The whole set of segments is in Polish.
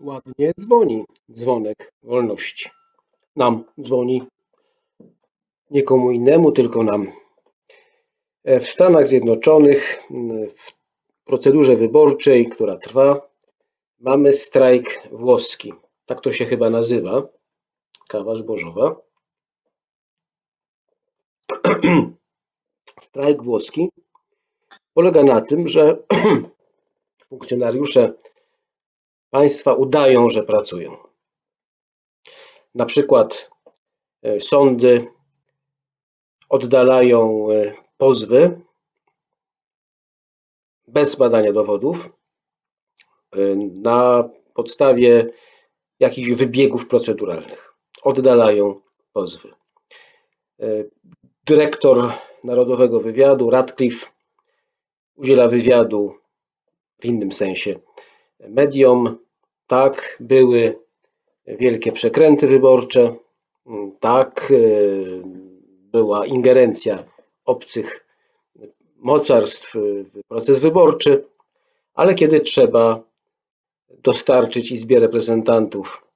Ładnie dzwoni dzwonek wolności. Nam dzwoni, nie komu innemu, tylko nam. E, W Stanach Zjednoczonych w procedurze wyborczej, która trwa, mamy strajk włoski. Tak to się chyba nazywa. Kawa zbożowa. Strajk włoski polega na tym, że funkcjonariusze państwa udają, że pracują. Na przykład e, sądy oddalają e, pozwy bez badania dowodów e, na podstawie jakichś wybiegów proceduralnych. Oddalają pozwy. Dyrektor Narodowego Wywiadu, Radcliffe, udziela wywiadu w innym sensie mediom. Tak, były wielkie przekręty wyborcze. Tak, e, była ingerencja obcych mocarstw w proces wyborczy, ale kiedy trzeba dostarczyć Izbie Reprezentantów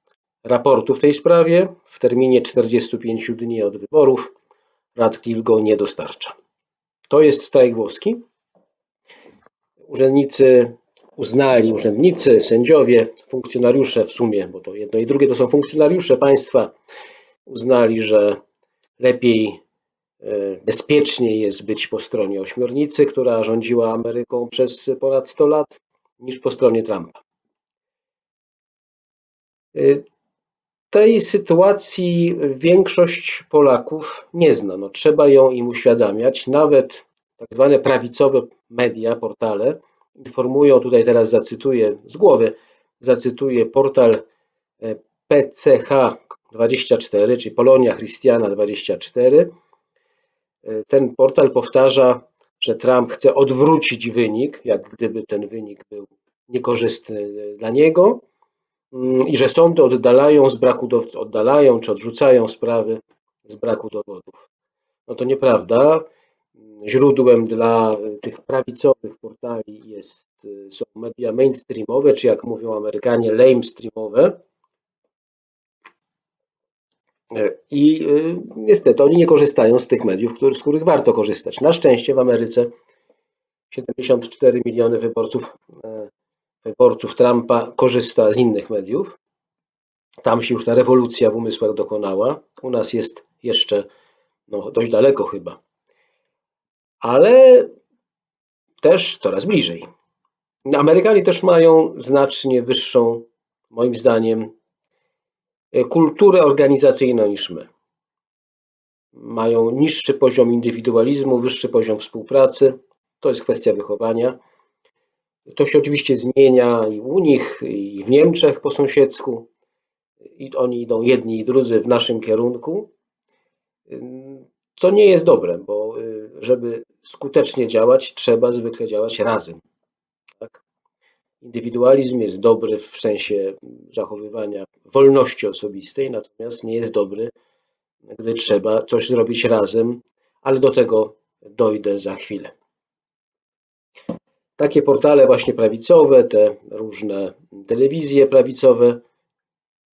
raportu w tej sprawie w terminie 45 dni od wyborów, Radcliffe go nie dostarcza. To jest strajk włoski. Urzędnicy uznali, urzędnicy, sędziowie, funkcjonariusze w sumie, bo to jedno i drugie to są funkcjonariusze państwa, uznali, że lepiej, e, bezpieczniej jest być po stronie ośmiornicy, która rządziła Ameryką przez ponad 100 lat, niż po stronie Trumpa. Y, Tej sytuacji większość Polaków nie zna. No, trzeba ją im uświadamiać. Nawet tak zwane prawicowe media, portale informują, tutaj teraz zacytuję z głowy, zacytuję portal e, PCH24, czyli Polonia Christiana 24. E, Ten portal powtarza, że Trump chce odwrócić wynik, jak gdyby ten wynik był niekorzystny dla niego mm, i że sądy oddalają z braku oddalają czy odrzucają sprawy z braku dowodów. No to nieprawda. Źródłem dla tych prawicowych portali jest, są media mainstreamowe, czy jak mówią Amerykanie, lamestreamowe. I y, niestety oni nie korzystają z tych mediów, z których warto korzystać. Na szczęście w Ameryce 74 miliony wyborców, e, wyborców Trumpa korzysta z innych mediów. Tam się już ta rewolucja w umysłach dokonała. U nas jest jeszcze no, dość daleko chyba. Ale też coraz bliżej. Amerykanie też mają znacznie wyższą, moim zdaniem, kulturę organizacyjną niż my. Mają niższy poziom indywidualizmu, wyższy poziom współpracy. To jest kwestia wychowania. To się oczywiście zmienia i u nich, i w Niemczech po sąsiedzku. I oni idą jedni i drudzy w naszym kierunku, co nie jest dobre, bo y, żeby skutecznie działać, trzeba zwykle działać razem. Tak? Indywidualizm jest dobry w sensie zachowywania wolności osobistej, natomiast nie jest dobry, gdy trzeba coś zrobić razem, ale do tego dojdę za chwilę. Takie portale właśnie prawicowe, te różne telewizje prawicowe,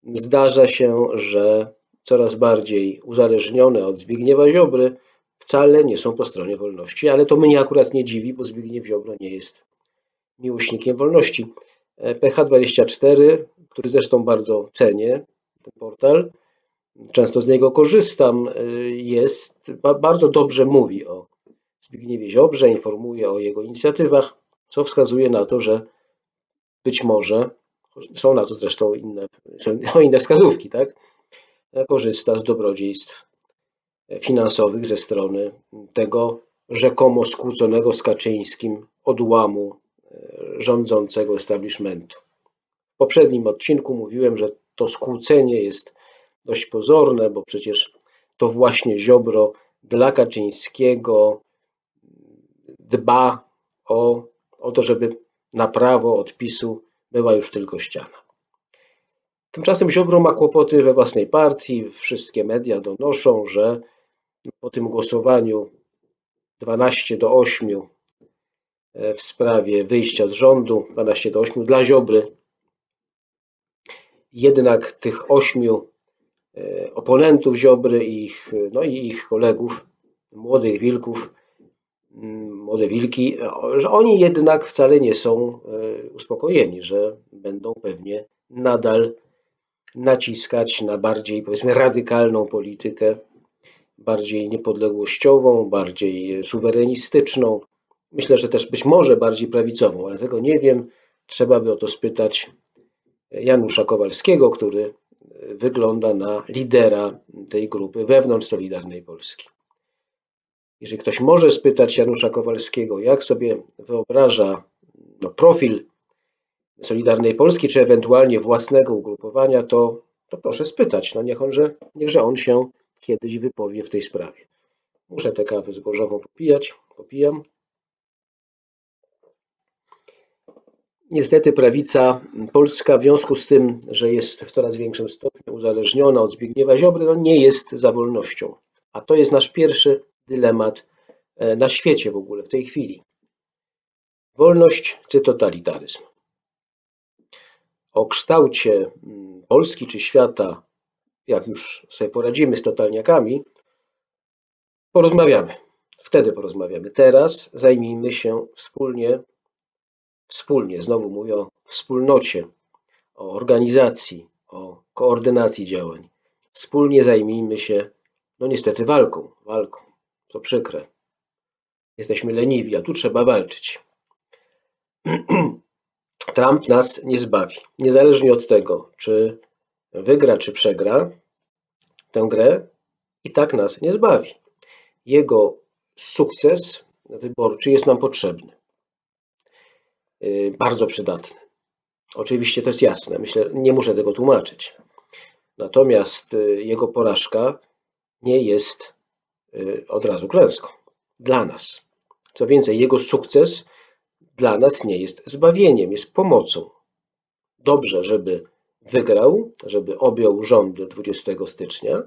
zdarza się, że coraz bardziej uzależnione od Zbigniewa Ziobry wcale nie są po stronie wolności, ale to mnie akurat nie dziwi, bo Zbigniew Ziobro nie jest miłośnikiem wolności. E, PH24, który zresztą bardzo cenię, ten portal, często z niego korzystam, y, jest, ba- bardzo dobrze mówi o Zbigniewie Ziobrze, informuje o jego inicjatywach, co wskazuje na to, że być może, są na to zresztą inne, są inne wskazówki, tak? korzysta z dobrodziejstw finansowych ze strony tego rzekomo skłóconego z Kaczyńskim odłamu e, rządzącego establishmentu. W poprzednim odcinku mówiłem, że to skłócenie jest dość pozorne, bo przecież to właśnie Ziobro dla Kaczyńskiego dba o, o to, żeby na prawo odpisu była już tylko ściana. Tymczasem Ziobro ma kłopoty we własnej partii. Wszystkie media donoszą, że po tym głosowaniu 12 do 8 e, w sprawie wyjścia z rządu, 12 do 8 dla Ziobry, jednak tych ośmiu e, oponentów Ziobry i ich, no i ich kolegów, młodych wilków, mm, młode wilki, że oni jednak wcale nie są e, uspokojeni, że będą pewnie nadal naciskać na bardziej powiedzmy radykalną politykę, bardziej niepodległościową, bardziej suwerenistyczną. Myślę, że też być może bardziej prawicową, ale tego nie wiem. Trzeba by o to spytać Janusza Kowalskiego, który wygląda na lidera tej grupy wewnątrz Solidarnej Polski. Jeżeli ktoś może spytać Janusza Kowalskiego, jak sobie wyobraża no, profil Solidarnej Polski, czy ewentualnie własnego ugrupowania, to, to proszę spytać. No niech on, że, niechże on się kiedyś wypowie w tej sprawie. Muszę tę kawę zbożową popijać. Popijam. Niestety prawica polska w związku z tym, że jest w coraz większym stopniu uzależniona od Zbigniewa Ziobry, no nie jest za wolnością. A to jest nasz pierwszy dylemat e, na świecie w ogóle w tej chwili. Wolność czy totalitaryzm? O kształcie mm, Polski czy świata, jak już sobie poradzimy z totalniakami, porozmawiamy. Wtedy porozmawiamy. Teraz zajmijmy się wspólnie wspólnie, znowu mówię o wspólnocie, o organizacji, o koordynacji działań. Wspólnie zajmijmy się, no niestety, walką. Walką. To przykre. Jesteśmy leniwi, a tu trzeba walczyć. Trump nas nie zbawi. Niezależnie od tego, czy wygra, czy przegra tę grę, i tak nas nie zbawi. Jego sukces wyborczy jest nam potrzebny. Y, bardzo przydatny. Oczywiście to jest jasne, myślę, nie muszę tego tłumaczyć. Natomiast y, jego porażka nie jest y, od razu klęską dla nas. Co więcej, jego sukces dla nas nie jest zbawieniem, jest pomocą. Dobrze, żeby wygrał, żeby objął rządy 20 stycznia,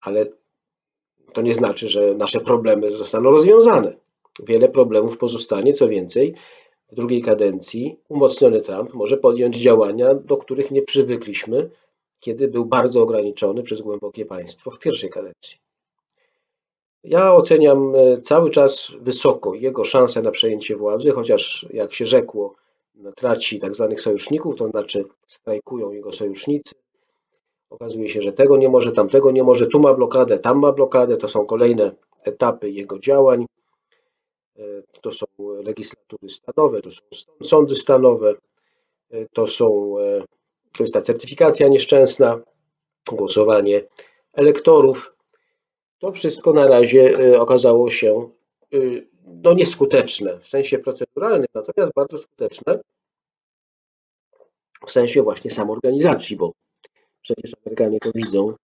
ale to nie znaczy, że nasze problemy zostaną rozwiązane. Wiele problemów pozostanie, co więcej, w drugiej kadencji umocniony Trump może podjąć działania, do których nie przywykliśmy, kiedy był bardzo ograniczony przez głębokie państwo w pierwszej kadencji. Ja oceniam e, cały czas wysoko jego szanse na przejęcie władzy, chociaż jak się rzekło, traci tak zwanych sojuszników, to znaczy strajkują jego sojusznicy. Okazuje się, że tego nie może, tamtego nie może, tu ma blokadę, tam ma blokadę. To są kolejne etapy jego działań. E, to są legislatury stanowe, to są sądy stanowe, e, to, są, e, to jest ta certyfikacja nieszczęsna, głosowanie elektorów. To wszystko na razie okazało się no, nieskuteczne w sensie proceduralnym, natomiast bardzo skuteczne w sensie właśnie samorganizacji, bo przecież Amerykanie to widzą,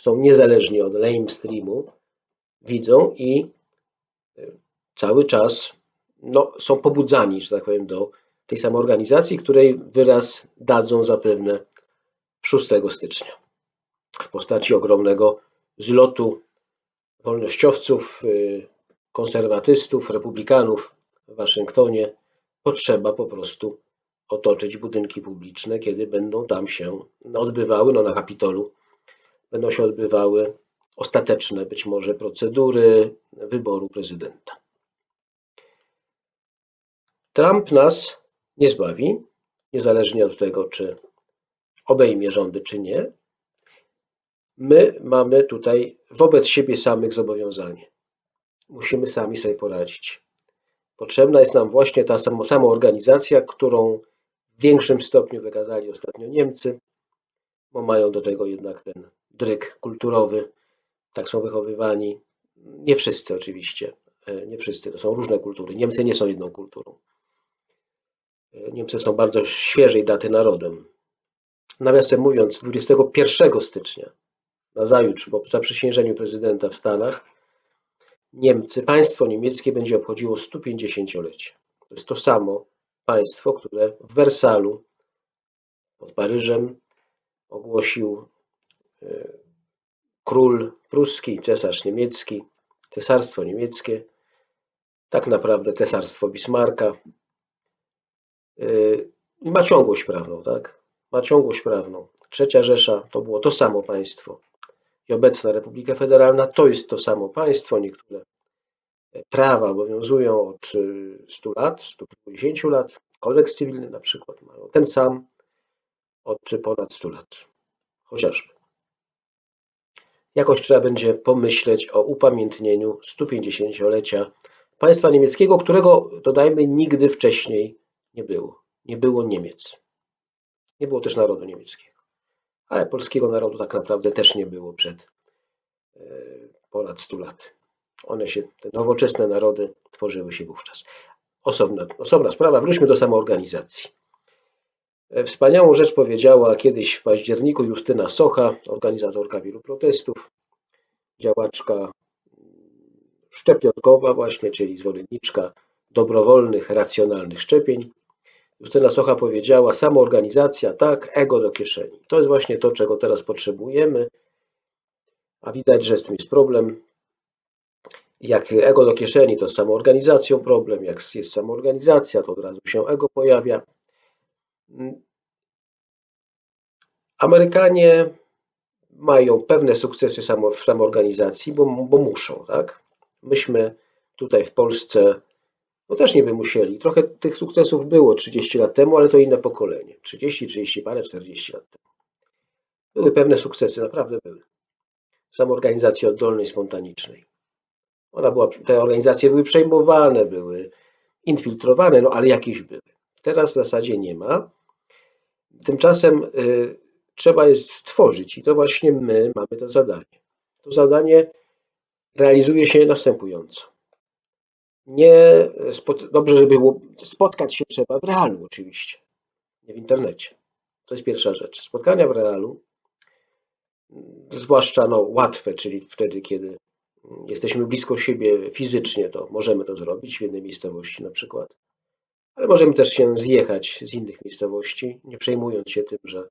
są niezależni od lamestreamu, widzą i cały czas no, są pobudzani, że tak powiem, do tej samoorganizacji, której wyraz dadzą zapewne 6 stycznia w postaci ogromnego zlotu wolnościowców, y, konserwatystów, republikanów w Waszyngtonie. Potrzeba po prostu otoczyć budynki publiczne, kiedy będą tam się odbywały, no na Kapitolu będą się odbywały ostateczne być może procedury wyboru prezydenta. Trump nas nie zbawi, niezależnie od tego, czy obejmie rządy, czy nie. My mamy tutaj wobec siebie samych zobowiązanie. Musimy sami sobie poradzić. Potrzebna jest nam właśnie ta sama organizacja, którą w większym stopniu wykazali ostatnio Niemcy, bo mają do tego jednak ten dryk kulturowy, tak są wychowywani. Nie wszyscy oczywiście, e, nie wszyscy, to są różne kultury. Niemcy nie są jedną kulturą. Niemcy są bardzo świeżej daty narodem. Nawiasem mówiąc, 21 stycznia, nazajutrz, po zaprzysiężeniu prezydenta w Stanach, Niemcy, państwo niemieckie będzie obchodziło 150-lecie. To jest to samo państwo, które w Wersalu pod Paryżem ogłosił e, król pruski, cesarz niemiecki, cesarstwo niemieckie, tak naprawdę cesarstwo Bismarcka, Yy, ma ciągłość prawną, tak? ma ciągłość prawną. Trzecia Rzesza to było to samo państwo. I obecna Republika Federalna to jest to samo państwo. Niektóre prawa obowiązują od 100 lat, 150 lat. Kodeks cywilny na przykład mają ten sam od ponad 100 lat. Chociażby. Jakoś trzeba będzie pomyśleć o upamiętnieniu 150-lecia państwa niemieckiego, którego, dodajmy, nigdy wcześniej nie było. Nie było Niemiec. Nie było też narodu niemieckiego. Ale polskiego narodu tak naprawdę też nie było przed e, ponad 100 lat. One się, te nowoczesne narody tworzyły się wówczas. Osobna, osobna sprawa, wróćmy do samoorganizacji. E, wspaniałą rzecz powiedziała kiedyś w październiku Justyna Socha, organizatorka wielu protestów, działaczka mm, szczepionkowa właśnie, czyli zwolenniczka dobrowolnych, racjonalnych szczepień. Justyna Socha powiedziała, samoorganizacja, tak, ego do kieszeni. To jest właśnie to, czego teraz potrzebujemy, a widać, że z tym jest problem. Jak ego do kieszeni, to z samoorganizacją problem, jak jest samoorganizacja, to od razu się ego pojawia. Amerykanie mają pewne sukcesy w samoorganizacji, bo, bo muszą, tak? Myśmy tutaj w Polsce no też nie by musieli. Trochę tych sukcesów było 30 lat temu, ale to inne pokolenie. 30, 30 parę, 40 lat temu. Były pewne sukcesy, naprawdę były. Samoorganizacji oddolnej, spontanicznej. Ona była, te organizacje były przejmowane, były infiltrowane, no ale jakieś były. Teraz w zasadzie nie ma. Tymczasem y, trzeba je stworzyć i to właśnie my mamy to zadanie. To zadanie realizuje się następująco. Nie, dobrze, żeby było, spotkać się trzeba w realu oczywiście, nie w internecie. To jest pierwsza rzecz. Spotkania w realu, zwłaszcza no, łatwe, czyli wtedy, kiedy jesteśmy blisko siebie fizycznie, to możemy to zrobić w jednej miejscowości na przykład. Ale możemy też się zjechać z innych miejscowości, nie przejmując się tym, że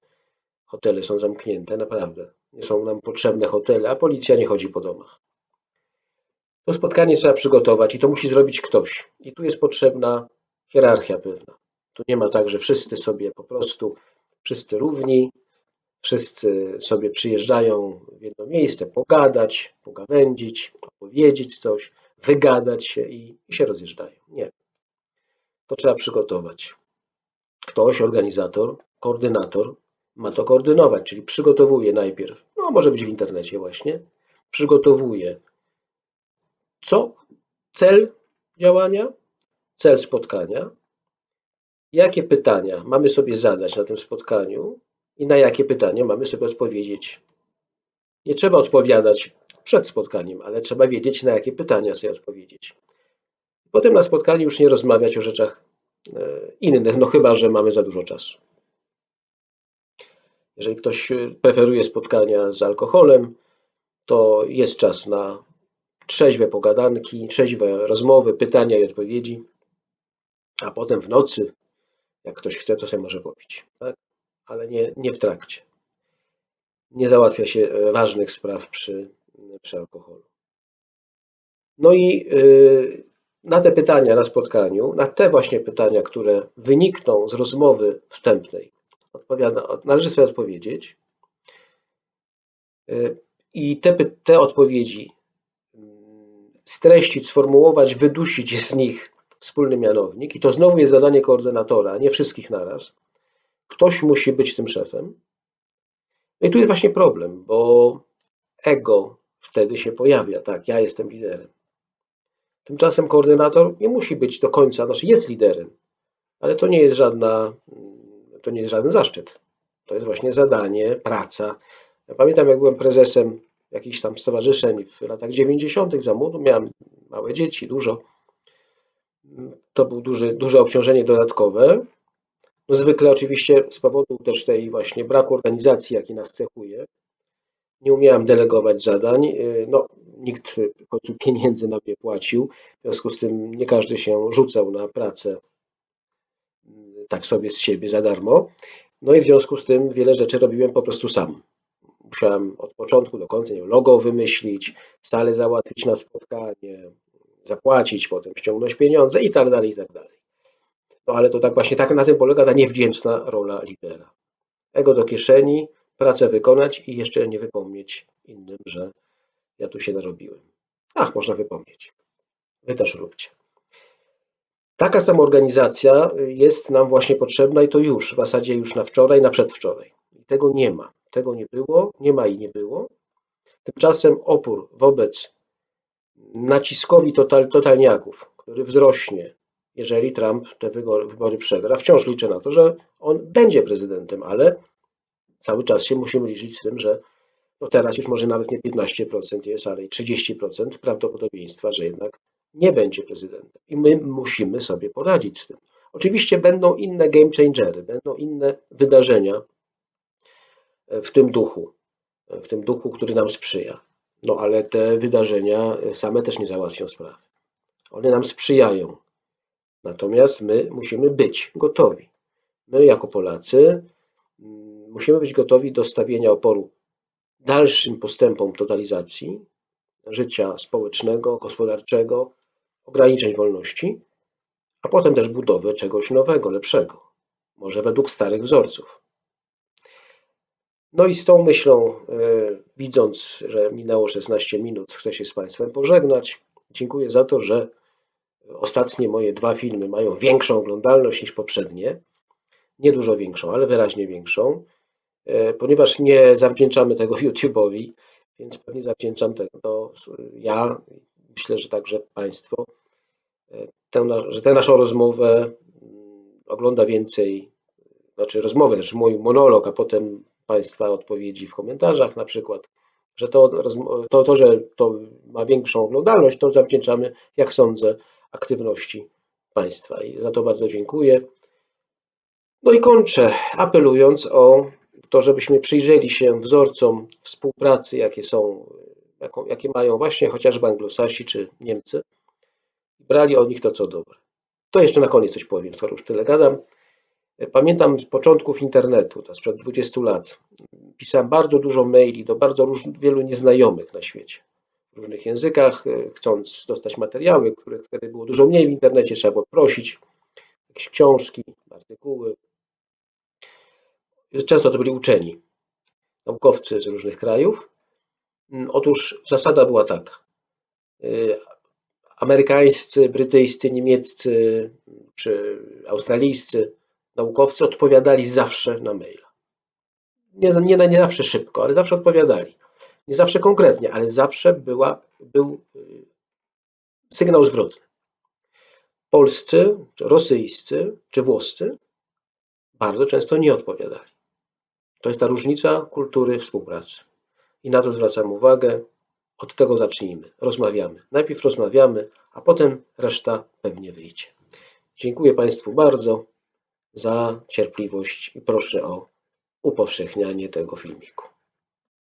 hotele są zamknięte. Naprawdę. Nie są nam potrzebne hotele, a policja nie chodzi po domach. To spotkanie trzeba przygotować i to musi zrobić ktoś. I tu jest potrzebna hierarchia pewna. Tu nie ma tak, że wszyscy sobie po prostu, wszyscy równi, wszyscy sobie przyjeżdżają w jedno miejsce pogadać, pogawędzić, opowiedzieć coś, wygadać się i, i się rozjeżdżają. Nie. To trzeba przygotować. Ktoś, organizator, koordynator ma to koordynować, czyli przygotowuje najpierw, no może być w internecie właśnie, przygotowuje co cel działania, cel spotkania, jakie pytania mamy sobie zadać na tym spotkaniu i na jakie pytania mamy sobie odpowiedzieć. Nie trzeba odpowiadać przed spotkaniem, ale trzeba wiedzieć, na jakie pytania sobie odpowiedzieć. Potem na spotkaniu już nie rozmawiać o rzeczach e, innych, no chyba, że mamy za dużo czasu. Jeżeli ktoś preferuje spotkania z alkoholem, to jest czas na trzeźwe pogadanki, trzeźwe rozmowy, pytania i odpowiedzi, a potem w nocy, jak ktoś chce, to sobie może popić, tak? ale nie, nie w trakcie. Nie załatwia się e, ważnych spraw przy, przy alkoholu. No i yy, na te pytania na spotkaniu, na te właśnie pytania, które wynikną z rozmowy wstępnej, odpowiada, należy sobie odpowiedzieć. I te, te odpowiedzi streścić, sformułować, wydusić z nich wspólny mianownik. I to znowu jest zadanie koordynatora, nie wszystkich naraz. Ktoś musi być tym szefem. No i tu jest właśnie problem, bo ego wtedy się pojawia. Tak, ja jestem liderem. Tymczasem koordynator nie musi być do końca, znaczy jest liderem, ale to nie jest żadna, to nie jest żaden zaszczyt. To jest właśnie zadanie, praca. Ja pamiętam, jak byłem prezesem jakichś tam stowarzyszeń w latach 90. za młodu, miałem małe dzieci, dużo. To było duże, duże obciążenie dodatkowe. No zwykle oczywiście z powodu też tej właśnie braku organizacji, jaki nas cechuje, nie umiałem delegować zadań. No, nikt w końcu pieniędzy na mnie płacił, w związku z tym nie każdy się rzucał na pracę tak sobie z siebie za darmo. No i w związku z tym wiele rzeczy robiłem po prostu sam musiałem od początku do końca nie logo wymyślić, salę załatwić na spotkanie, zapłacić, potem ściągnąć pieniądze i tak dalej, i tak dalej. No ale to tak właśnie tak na tym polega ta niewdzięczna rola lidera. ego do kieszeni, pracę wykonać i jeszcze nie wypomnieć innym, że ja tu się narobiłem. Ach, można wypomnieć. Wy też róbcie. Taka samoorganizacja jest nam właśnie potrzebna i to już, w zasadzie już na wczoraj, na przedwczoraj. Tego nie ma. Tego nie było, nie ma i nie było. Tymczasem opór wobec naciskowi total, totalniaków, który wzrośnie, jeżeli Trump te wybory, przegra. Wciąż liczę na to, że on będzie prezydentem, ale cały czas się musimy liczyć z tym, że no teraz już może nawet nie 15% jest, ale i 30% prawdopodobieństwa, że jednak nie będzie prezydentem. I my musimy sobie poradzić z tym. Oczywiście będą inne game changery, będą inne wydarzenia w tym duchu, w tym duchu, który nam sprzyja. No ale te wydarzenia same też nie załatwią sprawy. One nam sprzyjają. Natomiast my musimy być gotowi. My jako Polacy musimy być gotowi do stawienia oporu dalszym postępom totalizacji życia społecznego, gospodarczego, ograniczeń wolności, a potem też budowy czegoś nowego, lepszego, może według starych wzorców. No i z tą myślą, e, widząc, że minęło 16 minut, chcę się z Państwem pożegnać. Dziękuję za to, że ostatnie moje dwa filmy mają większą oglądalność niż poprzednie. Nie dużo większą, ale wyraźnie większą, e, ponieważ nie zawdzięczamy tego YouTube'owi, więc pewnie zawdzięczam tego ja, myślę, że także Państwo, e, że tę naszą rozmowę mm, ogląda więcej, znaczy rozmowę, też mój monolog, a potem Państwa odpowiedzi w komentarzach na przykład, że to, to, to, że to ma większą oglądalność, to zawdzięczamy, jak sądzę, aktywności Państwa i za to bardzo dziękuję. No i kończę apelując o to, żebyśmy przyjrzeli się wzorcom współpracy, jakie są, jakie mają właśnie chociażby anglosasi czy Niemcy, brali od nich to, co dobre. To jeszcze na koniec coś powiem, skoro już tyle gadam. Pamiętam z początków internetu, to sprzed 20 lat, pisałem bardzo dużo maili do bardzo różnych, wielu nieznajomych na świecie, w różnych językach, e, chcąc dostać materiały, których wtedy było dużo mniej w internecie, trzeba było prosić, jakieś książki, artykuły. Często to byli uczeni, naukowcy z różnych krajów. Mm, otóż zasada była taka. E, amerykańscy, brytyjscy, niemieccy czy australijscy naukowcy odpowiadali zawsze na maila. Nie, nie, nie zawsze szybko, ale zawsze odpowiadali. Nie zawsze konkretnie, ale zawsze była, był y, sygnał zwrotny. Polscy, czy rosyjscy, czy włoscy bardzo często nie odpowiadali. To jest ta różnica kultury współpracy. I na to zwracam uwagę. Od tego zacznijmy. Rozmawiamy. Najpierw rozmawiamy, a potem reszta pewnie wyjdzie. Dziękuję Państwu bardzo za cierpliwość i proszę o upowszechnianie tego filmiku.